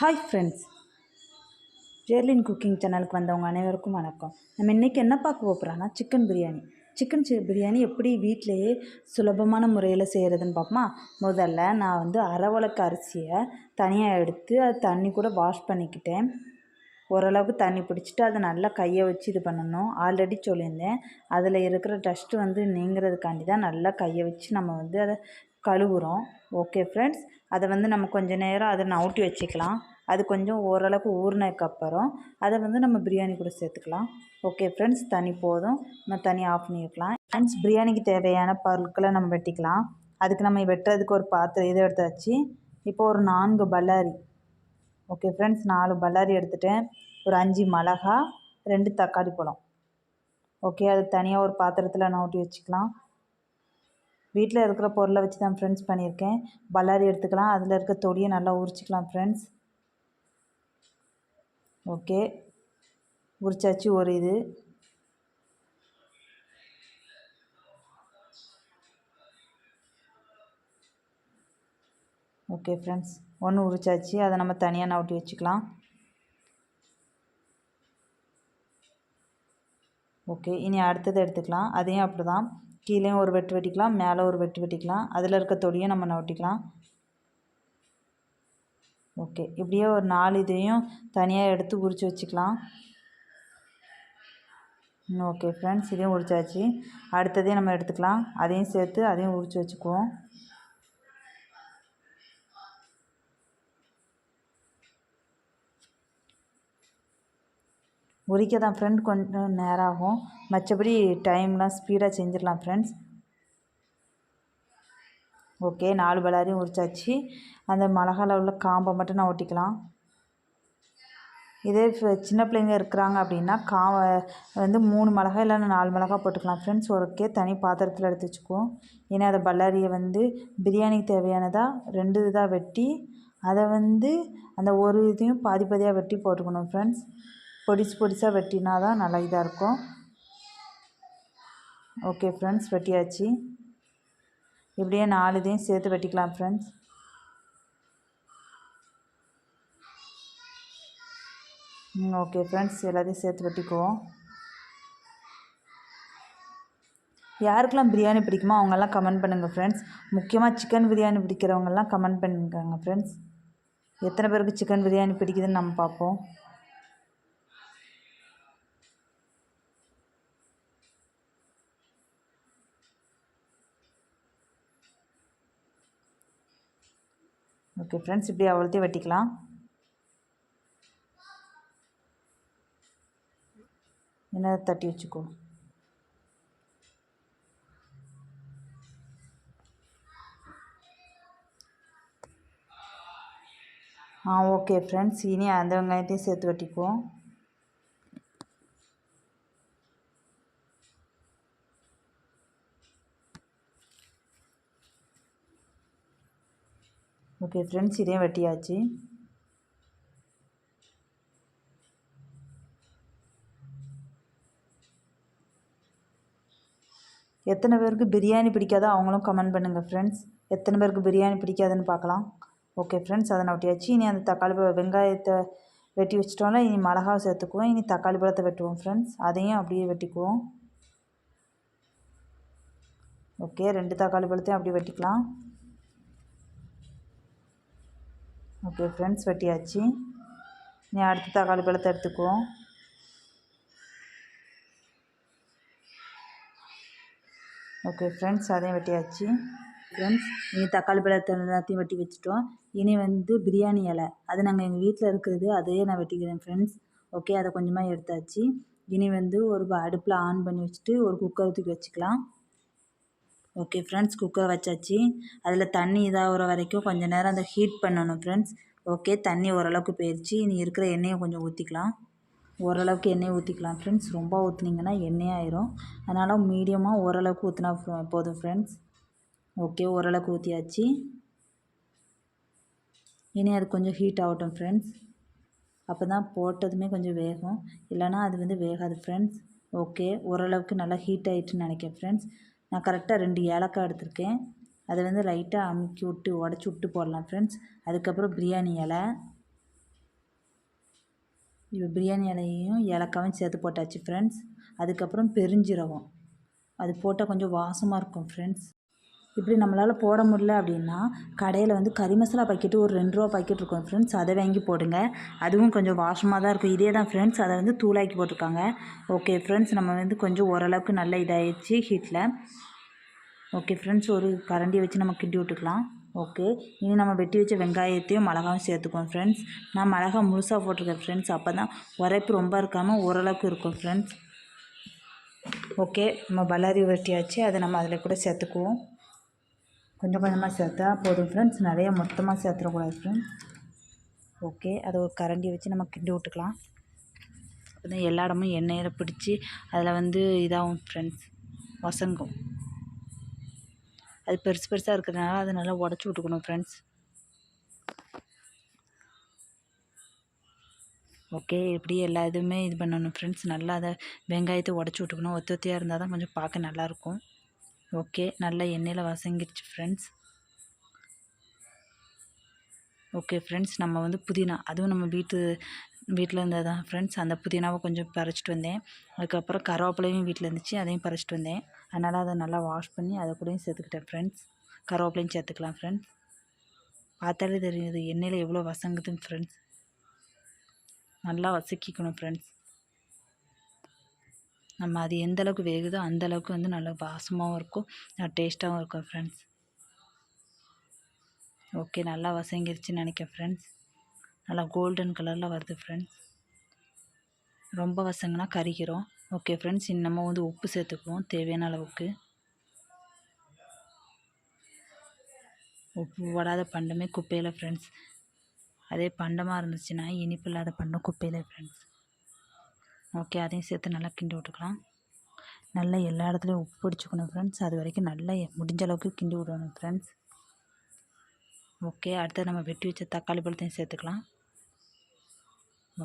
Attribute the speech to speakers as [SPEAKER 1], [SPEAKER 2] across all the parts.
[SPEAKER 1] Hi friends Jerlin cooking சேனலுக்கு வந்தவங்க அனைவருக்கும் வணக்கம். நம்ம இன்றைக்கி என்ன பார்க்க போகிறோன்னா சிக்கன் பிரியாணி சிக்கன் சி பிரியாணி எப்படி வீட்டிலையே சுலபமான முறையில் செய்கிறதுன்னு பார்ப்போமா? முதல்ல நான் வந்து அரவளக்கு அரிசியை தனியாக எடுத்து அது தண்ணி கூட வாஷ் பண்ணிக்கிட்டேன். ஓரளவுக்கு தண்ணி பிடிச்சிட்டு அதை நல்லா கையை வச்சு இது பண்ணணும். ஆல்ரெடி சொல்லியிருந்தேன். அதில் இருக்கிற டஸ்ட்டு வந்து நீங்கிறதுக்காண்டி தான் நல்லா கையை வச்சு நம்ம வந்து அதை கழுவுகிறோம் ஓகே ஃப்ரெண்ட்ஸ் அதை வந்து நம்ம கொஞ்ச நேரம் அதை நவுட்டி வச்சுக்கலாம். அது கொஞ்சம் ஓரளவுக்கு ஊறினதுக்கப்புறம் அதை வந்து நம்ம பிரியாணி கூட சேர்த்துக்கலாம். ஓகே ஃப்ரெண்ட்ஸ் தனி போதும். நம்ம தனி ஆஃப் பண்ணிக்கலாம் ஃப்ரெண்ட்ஸ் பிரியாணிக்கு தேவையான பொருட்களை நம்ம வெட்டிக்கலாம். அதுக்கு நம்ம வெட்டுறதுக்கு ஒரு பாத்திரம் இதை எடுத்தாச்சு இப்போ ஒரு நான்கு பல்லாரி. ஓகே ஃப்ரெண்ட்ஸ் நாலு பல்லாரி எடுத்துட்டேன். ஒரு அஞ்சு மிளகா ரெண்டு தக்காளி பழம். ஓகே அது தனியாக ஒரு பாத்திரத்தில் நவுட்டி வச்சுக்கலாம். வீட்டில் இருக்கிற பொருளை வச்சு தான் ஃப்ரெண்ட்ஸ் பண்ணியிருக்கேன். பல்லாரி எடுத்துக்கலாம். அதில் இருக்க தொடியை நல்லா உரிச்சிக்கலாம் ஃப்ரெண்ட்ஸ் ஓகே உரிச்சாச்சு ஒரு இது. ஓகே ஃப்ரெண்ட்ஸ் ஒன்று உரிச்சாச்சு. அதை நம்ம தனியாக நவுட்டி வச்சுக்கலாம். ஓகே இனி அடுத்தது எடுத்துக்கலாம். அதையும் அப்படி தான் கீழேயும் ஒரு வெட்டு வெட்டிக்கலாம் மேலே ஒரு வெட்டு வெட்டிக்கலாம். அதில் இருக்க தொடியும் நம்ம நவட்டிக்கலாம் ஓகே. இப்படியே ஒரு நாலு இதையும் தனியாக எடுத்து உரித்து வச்சுக்கலாம். ஓகே ஃப்ரெண்ட்ஸ் இதையும் உரிச்சாச்சு. அடுத்ததையும் நம்ம எடுத்துக்கலாம். அதையும் சேர்த்து அதையும் உரித்து வச்சுக்குவோம். உரிக்க தான் ஃப்ரெண்ட் கொஞ்சம் நேரம் ஆகும் மற்றபடி டைம்லாம் ஸ்பீடாக செஞ்சிடலாம் ஃப்ரெண்ட்ஸ் ஓகே நாலு பலாரியும் உரிச்சாச்சு. அந்த மிளகால உள்ள காம்பை மட்டும் நான் ஒட்டிக்கலாம். இதே சின்ன பிள்ளைங்க இருக்கிறாங்க அப்படின்னா கா வந்து மூணு மிளகா இல்லைன்னா நாலு மிளகா போட்டுக்கலாம் ஃப்ரெண்ட்ஸ் ஒருக்கே தனி பாத்திரத்தில் எடுத்து வச்சுக்குவோம் ஏன்னா அதை பல்லாரியை வந்து பிரியாணிக்கு தேவையானதாக ரெண்டு இதாக வெட்டி அதை வந்து அந்த ஒரு இதையும் பாதி பாதியாக வெட்டி போட்டுக்கணும் ஃப்ரெண்ட்ஸ் பொடிசு பொடிசாக வெட்டினா தான் நல்லா இதாக இருக்கும். ஓகே ஃப்ரெண்ட்ஸ் வெட்டியாச்சு. இப்படியே நாலு இதையும் சேர்த்து வெட்டிக்கலாம் ஃப்ரெண்ட்ஸ் ஓகே ஃப்ரெண்ட்ஸ் எல்லாத்தையும் சேர்த்து வெட்டிக்குவோம். யாருக்கெல்லாம் பிரியாணி பிடிக்குமோ அவங்கெல்லாம் கமெண்ட் பண்ணுங்கள் ஃப்ரெண்ட்ஸ் முக்கியமாக சிக்கன் பிரியாணி பிடிக்கிறவங்கெல்லாம் கமெண்ட் பண்ணுங்க ஃப்ரெண்ட்ஸ் எத்தனை பேருக்கு சிக்கன் பிரியாணி பிடிக்குதுன்னு நம்ம பார்ப்போம். ஓகே ஃப்ரெண்ட்ஸ் இப்படி அவ்வளோத்தையும் வெட்டிக்கலாம். என்ன தட்டி வச்சுக்கோ. ஆ ஓகே ஃப்ரெண்ட்ஸ் இனி அந்த வெங்காயத்தையும் சேர்த்து வெட்டிக்குவோம். ஓகே ஃப்ரெண்ட்ஸ் இதையும் வெட்டியாச்சு. எத்தனை பேருக்கு பிரியாணி பிடிக்காதோ அவங்களும் கமெண்ட் பண்ணுங்கள் ஃப்ரெண்ட்ஸ் எத்தனை பேருக்கு பிரியாணி பிடிக்காதுன்னு பார்க்கலாம். ஓகே ஃப்ரெண்ட்ஸ் அதை நான் வெட்டியாச்சு இனி அந்த தக்காளி வெங்காயத்தை வெட்டி வச்சிட்டோம்ல இனி மிளகாவை சேர்த்துக்குவோம். இனி தக்காளி பழத்தை வெட்டுவோம் ஃப்ரெண்ட்ஸ் அதையும் அப்படியே வெட்டிக்குவோம். ஓகே ரெண்டு தக்காளி பழத்தையும் அப்படியே வெட்டிக்கலாம். ஓகே ஃப்ரெண்ட்ஸ் வெட்டியாச்சு. நீ அடுத்த தக்காளி பழத்தை எடுத்துக்குவோம் ஓகே ஃப்ரெண்ட்ஸ் அதையும் வெட்டியாச்சு. ஃப்ரெண்ட்ஸ் இனி தக்காளி பழத்தை எல்லாத்தையும் வெட்டி வச்சுட்டோம். இனி வந்து பிரியாணி இலை. அது நாங்கள் எங்கள் வீட்டில் இருக்கிறது அதையே நான் வெட்டிக்கிறேன் ஃப்ரெண்ட்ஸ் ஓகே அதை கொஞ்சமாக எடுத்தாச்சு. இனி வந்து ஒரு அடுப்பில் ஆன் பண்ணி வச்சுட்டு ஒரு குக்கர் தூக்கி வச்சுக்கலாம். ஓகே ஃப்ரெண்ட்ஸ் குக்கர் வச்சாச்சு. அதில் தண்ணி இதாகிற வரைக்கும் கொஞ்சம் நேரம் அந்த ஹீட் பண்ணணும் ஃப்ரெண்ட்ஸ் ஓகே தண்ணி ஓரளவுக்கு போயிடுச்சு இனி இருக்கிற எண்ணெயை கொஞ்சம் ஊற்றிக்கலாம் ஓரளவுக்கு எண்ணெய் ஊற்றிக்கலாம் ஃப்ரெண்ட்ஸ் ரொம்ப ஊற்றுனீங்கன்னா எண்ணெய் ஆயிரும். அதனால் மீடியமாக ஓரளவுக்கு ஊற்றினா போதும் ஃப்ரெண்ட்ஸ் ஓகே ஓரளவுக்கு ஊற்றியாச்சு இனி அது கொஞ்சம் ஹீட் ஆகட்டும் ஃப்ரெண்ட்ஸ் அப்போ தான் போட்டதுமே கொஞ்சம் வேகும். இல்லைனா அது வந்து வேகாது ஃப்ரெண்ட்ஸ் ஓகே ஓரளவுக்கு நல்லா ஹீட் ஆகிட்டுன்னு நினைக்கிறேன் ஃப்ரெண்ட்ஸ் நான் கரெக்டாக ரெண்டு ஏலக்காய் எடுத்திருக்கேன். அதை வந்து லைட்டாக அமுக்கி விட்டு உடச்சி விட்டு போடலாம் ஃப்ரெண்ட்ஸ் அதுக்கப்புறம் பிரியாணி இலை. இப்போ பிரியாணி இலையையும் ஏலக்காவும் சேர்த்து போட்டாச்சு ஃப்ரெண்ட்ஸ் அதுக்கப்புறம் பெருஞ்சீரகம். அது போட்டால் கொஞ்சம் வாசமாக இருக்கும் ஃப்ரெண்ட்ஸ் இப்படி நம்மளால் போட முடியல அப்படின்னா கடையில் வந்து கறி மசாலா பாக்கெட்டு ஒரு ரெண்டு ரூபா பாக்கெட் இருக்கும் ஃப்ரெண்ட்ஸ் அதை வாங்கி போடுங்க. அதுவும் கொஞ்சம் வாசமாக தான் இருக்கும். இதே தான் ஃப்ரெண்ட்ஸ் அதை வந்து தூளாக்கி போட்டிருக்காங்க. ஓகே ஃப்ரெண்ட்ஸ் நம்ம வந்து கொஞ்சம் ஓரளவுக்கு நல்ல இதாகிடுச்சு ஹீட்டில் ஓகே ஃப்ரெண்ட்ஸ் ஒரு கரண்டியை வச்சு நம்ம கிண்டி விட்டுக்கலாம். ஓகே இனி நம்ம வெட்டி வச்ச வெங்காயத்தையும் மிளகாவும் சேர்த்துக்குவோம் ஃப்ரெண்ட்ஸ் நான் மிளகா முழுசாக போட்டிருக்கேன் ஃப்ரெண்ட்ஸ் அப்போ தான் உரைப்பு ரொம்ப இருக்காமல் ஓரளவுக்கு இருக்கும் ஃப்ரெண்ட்ஸ் ஓகே நம்ம பல்லாரி வெட்டியாச்சு. அதை நம்ம அதில் கூட சேர்த்துக்குவோம். கொஞ்சம் கொஞ்சமாக சேர்த்தா போதும் ஃப்ரெண்ட்ஸ் நிறைய மொத்தமாக சேர்த்துடக்கூடாது ஃப்ரெண்ட்ஸ் ஓகே அதை ஒரு கரண்டி வச்சு நம்ம கிண்டி விட்டுக்கலாம். அப்போ தான் எல்லா இடமும் எண்ணெயில் பிடிச்சி அதில் வந்து இதாகும் ஃப்ரெண்ட்ஸ் வசங்கும். அது பெருசு பெருசாக இருக்கிறதுனால அதை நல்லா உடச்சி விட்டுக்கணும் ஃப்ரெண்ட்ஸ் ஓகே இப்படி எல்லா இதுவுமே இது பண்ணணும் ஃப்ரெண்ட்ஸ் நல்லா அதை வெங்காயத்தை உடச்சி விட்டுக்கணும். ஒத்து ஒத்தியாக இருந்தால் தான் கொஞ்சம் பார்க்க நல்லாயிருக்கும் ஓகே நல்லா எண்ணெயில் வசங்கிடுச்சு ஃப்ரெண்ட்ஸ் ஓகே ஃப்ரெண்ட்ஸ் நம்ம வந்து புதினா அதுவும் நம்ம வீட்டு வீட்டில் இருந்தது தான் ஃப்ரெண்ட்ஸ் அந்த புதினாவை கொஞ்சம் பறிச்சிட்டு வந்தேன். அதுக்கப்புறம் கருவேப்பிலையும் வீட்டில் இருந்துச்சு அதையும் பறிச்சிட்டு வந்தேன். அதனால் அதை நல்லா வாஷ் பண்ணி அதை கூடயும் சேர்த்துக்கிட்டேன் ஃப்ரெண்ட்ஸ் கருவேப்பிலையும் சேர்த்துக்கலாம் ஃப்ரெண்ட்ஸ் பார்த்தாலே தெரியுது எண்ணெயில் எவ்வளோ வசங்குதுன்னு ஃப்ரெண்ட்ஸ் நல்லா வசக்கிக்கணும் ஃப்ரெண்ட்ஸ் நம்ம அது எந்த அளவுக்கு வேகுதோ அந்த அளவுக்கு வந்து நல்லா வாசமாகவும் இருக்கும். டேஸ்ட்டாகவும் இருக்கும் ஃப்ரெண்ட்ஸ் ஓகே நல்லா வசங்கிருச்சுன்னு நினைக்கிறேன் ஃப்ரெண்ட்ஸ் நல்லா கோல்டன் கலரில் வருது ஃப்ரெண்ட்ஸ் ரொம்ப வசங்கினா கறிக்கிறோம் ஓகே ஃப்ரெண்ட்ஸ் இன்னமும் வந்து உப்பு சேர்த்துக்குவோம் தேவையான அளவுக்கு. உப்பு போடாத பண்டமே குப்பையில் ஃப்ரெண்ட்ஸ் அதே பண்டமாக இருந்துச்சுன்னா இனிப்பு இல்லாத பண்டம் குப்பையில் ஃப்ரெண்ட்ஸ் ஓகே அதையும் சேர்த்து நல்லா கிண்டி விட்டுக்கலாம். நல்லா எல்லா இடத்துலையும் உப்பு பிடிச்சிக்கணும் ஃப்ரெண்ட்ஸ் அது வரைக்கும் நல்லா முடிஞ்ச அளவுக்கு கிண்டி விடணும் ஃப்ரெண்ட்ஸ் ஓகே அடுத்து நம்ம வெட்டி வச்ச தக்காளி பழத்தையும் சேர்த்துக்கலாம்.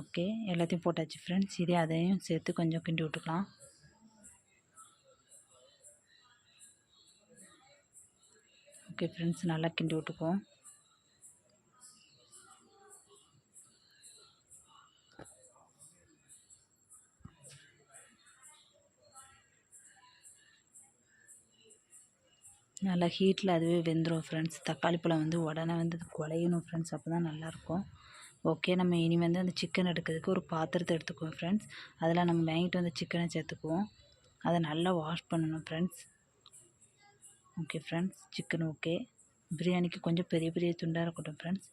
[SPEAKER 1] ஓகே எல்லாத்தையும் போட்டாச்சு ஃப்ரெண்ட்ஸ் இதே அதையும் சேர்த்து கொஞ்சம் கிண்டி விட்டுக்கலாம். ஓகே ஃப்ரெண்ட்ஸ் நல்லா கிண்டி விட்டுக்குவோம். நல்லா ஹீட்டில் அதுவே வெந்துடும் ஃப்ரெண்ட்ஸ் தக்காளி பழம் வந்து உடனே வந்து குழையணும் ஃப்ரெண்ட்ஸ் அப்போ தான் நல்லாயிருக்கும் ஓகே நம்ம இனி வந்து அந்த சிக்கன் எடுக்கிறதுக்கு ஒரு பாத்திரத்தை எடுத்துக்குவோம் ஃப்ரெண்ட்ஸ் அதில் நம்ம வாங்கிட்டு வந்து சிக்கனை சேர்த்துக்குவோம். அதை நல்லா வாஷ் பண்ணணும் friends okay friends chicken okay பிரியாணிக்கு கொஞ்சம் பெரிய பெரிய துண்டாக இருக்கட்டும் ஃப்ரெண்ட்ஸ்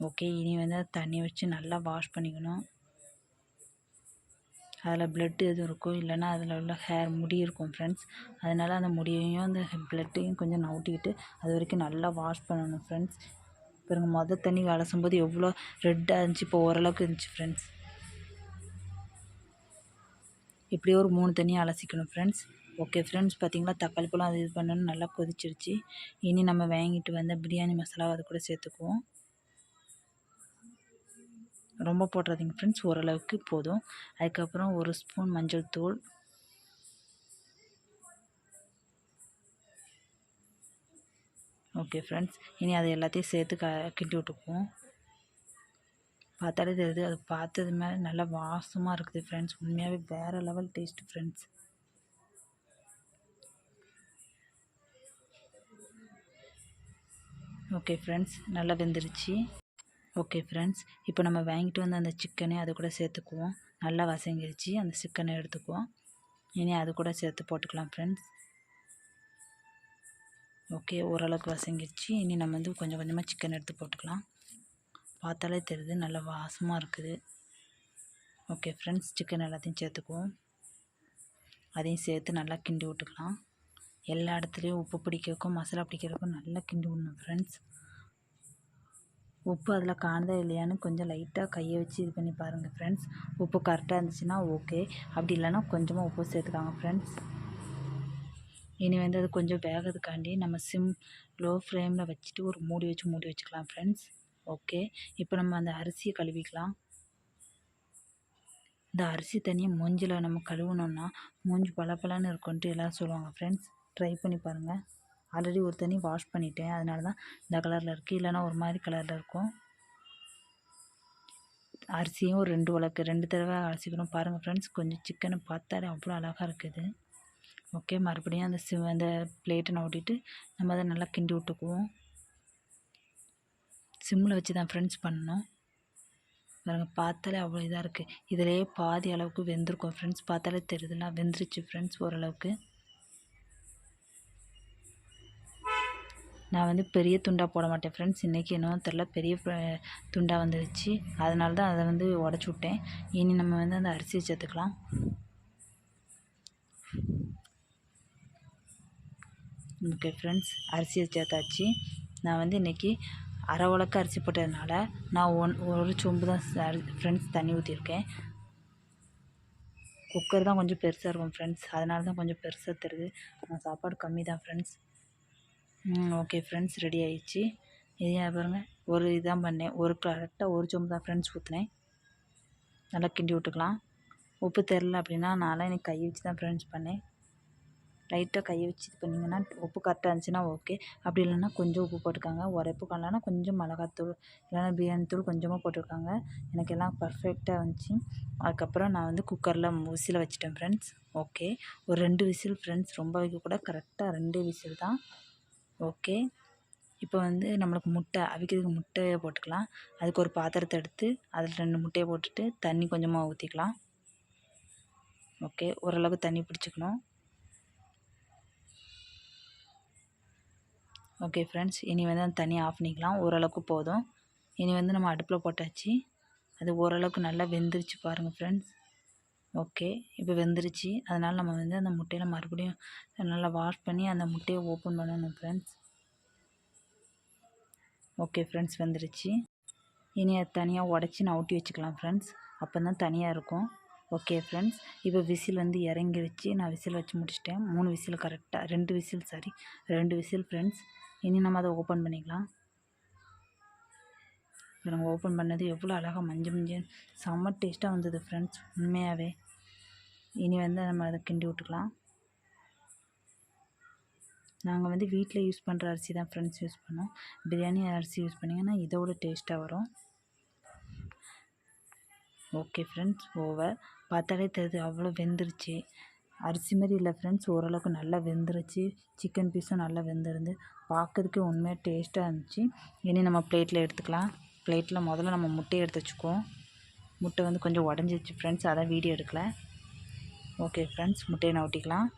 [SPEAKER 1] ஓகே இனி வந்து தண்ணி வச்சு நல்லா வாஷ் பண்ணிக்கணும். அதில் ப்ளட்டு எதுவும் இருக்கும் இல்லைன்னா அதில் உள்ள ஹேர் முடி இருக்கும் ஃப்ரெண்ட்ஸ் அதனால் அந்த முடியையும் அந்த ப்ளட்டையும் கொஞ்சம் நவுட்டிக்கிட்டு அது வரைக்கும் நல்லா வாஷ் பண்ணணும் ஃப்ரெண்ட்ஸ் பாருங்க மொதல் தண்ணி அலசும் போது எவ்வளோ ரெட்டாக இருந்துச்சு இப்போ ஓரளவுக்கு இருந்துச்சு ஃப்ரெண்ட்ஸ் இப்படியே ஒரு மூணு தண்ணி அலசிக்கணும் ஃப்ரெண்ட்ஸ் ஓகே ஃப்ரெண்ட்ஸ் பார்த்திங்களா தக்காளி பழம் அது இது பண்ணணும் நல்லா கொதிச்சிருச்சு. இனி நம்ம வாங்கிட்டு வந்த பிரியாணி மசாலா அது கூட சேர்த்துக்குவோம். ரொம்ப போட்டுறாதீங்க ஃப்ரெண்ட்ஸ் ஓரளவுக்கு போதும். அதுக்கப்புறம் ஒரு ஸ்பூன் மஞ்சள் தூள். ஓகே ஃப்ரெண்ட்ஸ் இனி அதை எல்லாத்தையும் சேர்த்து க கிண்டி விட்டுக்குவோம். பார்த்தாலே தெரியுது அது பார்த்தது மேலே நல்லா வாசமாக இருக்குது ஃப்ரெண்ட்ஸ் உண்மையாகவே வேறு level taste friends okay friends நல்லா வெந்துருச்சு. ஓகே ஃப்ரெண்ட்ஸ் இப்போ நம்ம வாங்கிட்டு வந்த அந்த சிக்கனை அது கூட சேர்த்துக்குவோம். நல்லா வசங்கிருச்சு அந்த சிக்கனை எடுத்துக்குவோம். இனி அது கூட சேர்த்து போட்டுக்கலாம் ஃப்ரெண்ட்ஸ் ஓகே ஓரளவுக்கு வசங்கிருச்சு இனி நம்ம வந்து கொஞ்சம் கொஞ்சமாக சிக்கன் எடுத்து போட்டுக்கலாம். பார்த்தாலே தெரியுது நல்லா வாசமாக இருக்குது. ஓகே ஃப்ரெண்ட்ஸ் சிக்கன் எல்லாத்தையும் சேர்த்துக்குவோம். அதையும் சேர்த்து நல்லா கிண்டி விட்டுக்கலாம். எல்லா இடத்துலையும் உப்பு பிடிக்கிறதுக்கும் மசாலா பிடிக்கிறதுக்கும் நல்லா கிண்டி விடணும் ஃப்ரெண்ட்ஸ் உப்பு அதில் காணுதா இல்லையான்னு கொஞ்சம் லைட்டாக கையை வச்சு இது பண்ணி பாருங்கள் ஃப்ரெண்ட்ஸ் உப்பு கரெக்டாக இருந்துச்சுன்னா ஓகே அப்படி இல்லைன்னா கொஞ்சமாக உப்பு சேர்த்துக்காங்க ஃப்ரெண்ட்ஸ் இனி வந்து அது கொஞ்சம் வேகிறதுக்காண்டி நம்ம சிம் லோ ஃப்ளேமில் வச்சுட்டு ஒரு மூடி வச்சு மூடி வச்சுக்கலாம் ஃப்ரெண்ட்ஸ் ஓகே இப்போ நம்ம அந்த அரிசியை கழுவிக்கலாம். இந்த அரிசி தண்ணியை மூஞ்சில் நம்ம கழுவுனோம்னா மூஞ்சி பளபளன்னு இருக்குன்ட்டு எல்லோரும் சொல்லுவாங்க ஃப்ரெண்ட்ஸ் ட்ரை பண்ணி பாருங்கள் ஆல்ரெடி ஒரு தண்ணி வாஷ் பண்ணிட்டேன். அதனால தான் இந்த கலரில் இருக்குது இல்லைனா ஒரு மாதிரி கலரில் இருக்கும். அரிசியும் ஒரு ரெண்டு உலக்கு ரெண்டு தடவை அரிசிக்கணும் பாருங்கள் ஃப்ரெண்ட்ஸ் கொஞ்சம் சிக்கனை பார்த்தாலே அவ்வளோ அழகாக இருக்குது. ஓகே மறுபடியும் அந்த சிவ அந்த பிளேட்டை நோட்டிட்டு நம்ம அதை நல்லா கிண்டி விட்டுக்குவோம். சிம்மில் வச்சு தான் ஃப்ரெண்ட்ஸ் பண்ணணும். பாருங்க பார்த்தாலே அவ்வளோ இதாக இருக்குது இதிலே பாதி அளவுக்கு வெந்திருக்கும் ஃப்ரெண்ட்ஸ் பார்த்தாலே தெரியுதுன்னா வெந்துருச்சு ஃப்ரெண்ட்ஸ் ஓரளவுக்கு. நான் வந்து பெரிய துண்டாக போட மாட்டேன் ஃப்ரெண்ட்ஸ் இன்றைக்கி என்னவோ தெரில பெரிய துண்டாக வந்துருச்சு. அதனால தான் அதை வந்து உடச்சி விட்டேன். இனி நம்ம வந்து அந்த அரிசியை சேர்த்துக்கலாம். ஓகே ஃப்ரெண்ட்ஸ் அரிசியை சேர்த்தாச்சு. நான் வந்து இன்றைக்கி அரை உலக்க அரிசி போட்டதுனால நான் ஒன் ஒரு சொம்பு தான் ஃப்ரெண்ட்ஸ் தண்ணி ஊற்றிருக்கேன் குக்கர் தான் கொஞ்சம் பெருசாக இருக்கும் ஃப்ரெண்ட்ஸ் அதனால தான் கொஞ்சம் பெருசாக தருது நான் சாப்பாடு கம்மி தான் ஃப்ரெண்ட்ஸ் ஓகே ஃப்ரெண்ட்ஸ் ரெடி ஆயிடுச்சு. இதையும் பாருங்கள் ஒரு இதான் பண்ணேன். ஒரு கரெக்டாக ஒரு சொம்பு தான் ஃப்ரெண்ட்ஸ் ஊற்றினேன் நல்லா கிண்டி விட்டுக்கலாம். உப்பு தெரில அப்படின்னா நான்லாம் எனக்கு கை வச்சு தான் ஃப்ரெண்ட்ஸ் பண்ணேன். லைட்டாக கையை வச்சு இது பண்ணிங்கன்னா உப்பு கரெக்டாக இருந்துச்சுன்னா ஓகே அப்படி இல்லைன்னா கொஞ்சம் உப்பு போட்டுக்காங்க. உரைப்பு பண்ணலன்னா கொஞ்சம் மிளகாத்தூள் இல்லைன்னா பிரியாணி தூள் கொஞ்சமாக போட்டிருக்காங்க எனக்கு எல்லாம் பர்ஃபெக்டாக வந்துச்சு அதுக்கப்புறம் நான் வந்து குக்கரில் விசில் வச்சுட்டேன் ஃப்ரெண்ட்ஸ் ஓகே ஒரு ரெண்டு விசில் ஃப்ரெண்ட்ஸ் ரொம்ப வைக்கக்கூட கரெக்டாக ரெண்டு விசில் தான். ஓகே. இப்போ வந்து நம்மளுக்கு முட்டை அவிக்கிறதுக்கு முட்டையை போட்டுக்கலாம். அதுக்கு ஒரு பாத்திரத்தை எடுத்து அதில் ரெண்டு முட்டையை போட்டுட்டு தண்ணி கொஞ்சமாக ஊற்றிக்கலாம் ஓகே. ஓரளவுக்கு தண்ணி பிடிச்சிக்கணும். Okay friends. இனி வந்து அந்த தண்ணி ஆஃப் பண்ணிக்கலாம். ஓரளவுக்கு போதும். இனி வந்து நம்ம அடுப்பில் போட்டாச்சு. அது ஓரளவுக்கு நல்லா வெந்துருச்சு பாருங்கள் ஃப்ரெண்ட்ஸ். ஓகே. இப்போ வெந்துருச்சு. அதனால் நம்ம வந்து அந்த முட்டையில் மறுபடியும் நல்லா வாஷ் பண்ணி அந்த முட்டையை ஓப்பன் பண்ணணும் ஃப்ரெண்ட்ஸ் ஓகே ஃப்ரெண்ட்ஸ் வெந்துருச்சு. இனி அது தனியாக உடச்சி நான் ஊட்டி வச்சுக்கலாம் ஃப்ரெண்ட்ஸ் அப்போ தான் தனியாக இருக்கும். ஓகே ஃப்ரெண்ட்ஸ் இப்போ விசில் வந்து இறங்கி வச்சு நான் விசில் வச்சு முடிச்சிட்டேன். மூணு விசில் கரெக்டாக ரெண்டு விசில் சாரி ரெண்டு விசில் ஃப்ரெண்ட்ஸ் இனி நம்ம அதை ஓப்பன் பண்ணிக்கலாம். நம்ம ஓப்பன் பண்ணது எவ்வளோ அழகாக மஞ்சள் மஞ்சள் செம்ம டேஸ்ட்டாக வந்தது ஃப்ரெண்ட்ஸ் உண்மையாகவே இனி வந்து நம்ம அதை கிண்டி விட்டுக்கலாம். நாங்கள் வந்து வீட்டில் யூஸ் பண்ணுற அரிசி தான் ஃப்ரெண்ட்ஸ் யூஸ் பண்ணோம் பிரியாணி அரிசி யூஸ் பண்ணிங்கன்னா இதோட டேஸ்ட்டாக வரும். ஓகே ஃப்ரெண்ட்ஸ் ஓவர் பார்த்தாலே தெரியுது அவ்வளோ வெந்துருச்சு. அரிசி மாதிரி இல்லை ஃப்ரெண்ட்ஸ் ஓரளவுக்கு நல்லா வெந்துருச்சு. சிக்கன் பீஸும் நல்லா வெந்திருந்து பார்க்குறதுக்கே உண்மையாக டேஸ்ட்டாக இருந்துச்சு. இனி நம்ம பிளேட்டில் எடுத்துக்கலாம். பிளேட்டில் முதல்ல நம்ம முட்டையை எடுத்து வச்சுக்குவோம். முட்டை வந்து கொஞ்சம் உடஞ்சிச்சு ஃப்ரெண்ட்ஸ் அதான் வீடியோ எடுக்கலை. ஓகே ஃப்ரெண்ட்ஸ் முட்டையை நான் ஒட்டிக்கலாம்.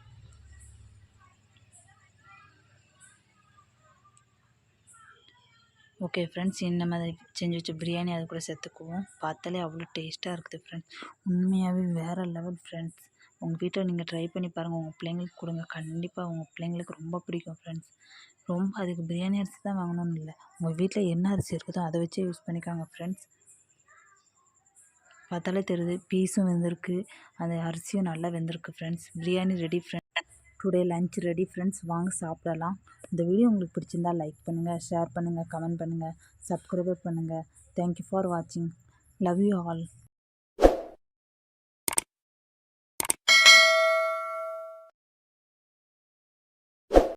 [SPEAKER 1] ஓகே ஃப்ரெண்ட்ஸ் இந்த மாதிரி செஞ்சு வச்ச பிரியாணி அது கூட சேர்த்துக்குவோம். பார்த்தாலே அவ்வளோ டேஸ்ட்டாக இருக்குது ஃப்ரெண்ட்ஸ் உண்மையாகவே வேறு லெவல் ஃப்ரெண்ட்ஸ் உங்கள் வீட்டில் நீங்கள் ட்ரை பண்ணி பாருங்கள் உங்கள் பிள்ளைங்களுக்கு கொடுங்க. கண்டிப்பாக உங்கள் பிள்ளைங்களுக்கு ரொம்ப பிடிக்கும் ஃப்ரெண்ட்ஸ் ரொம்ப அதுக்கு பிரியாணி அரிசி தான் வாங்கணும்னு இல்லை. உங்கள் வீட்டில் என்ன அரிசி இருக்குதோ அதை வச்சே யூஸ் பண்ணிக்காங்க ஃப்ரெண்ட்ஸ் பார்த்தாலே தெரியுது பீஸும் வெந்திருக்கு அந்த அரிசியும் நல்லா வெந்திருக்கு friends biryani ready friends today lunch ready friends வாங்க சாப்பிடலாம். இந்த வீடியோ உங்களுக்கு பிடிச்சிருந்தா லைக் பண்ணுங்கள் ஷேர் பண்ணுங்கள் கமெண்ட் பண்ணுங்கள் சப்ஸ்கிரைபர் பண்ணுங்கள் தேங்க்யூ ஃபார் வாட்சிங் லவ் யூ ஆல்